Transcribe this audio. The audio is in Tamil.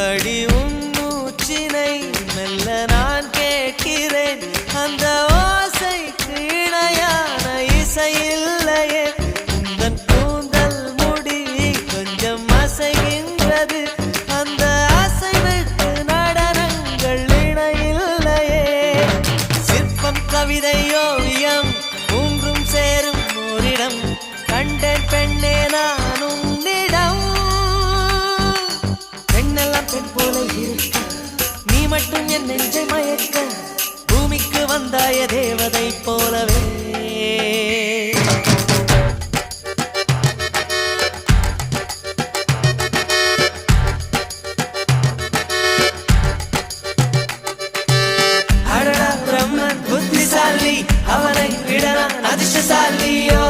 அடி உன் மூச்சினை மெல்ல நான் கேட்கிறேன். அந்த ஓசைக்கு இணையான இசையில்லையே உந்தன் கூந்தல் முடி கொஞ்சம் அசைகின்றது. அந்த அசைவுக்கு நடனங்கள் இணையில்லையே சிற்பம் கவிதை ஓவியம் மூன்றும் சேரும் ஓரிடம். கண்டேன் பெண்ணே நான் போல இருக்க. நீ மட்டும் என் நெஞ்சை மயக்க. பூமிக்கு வந்தாய தேவதை போலவே. அவனை விடலாம் அதிர்ஷ்டசாலியோ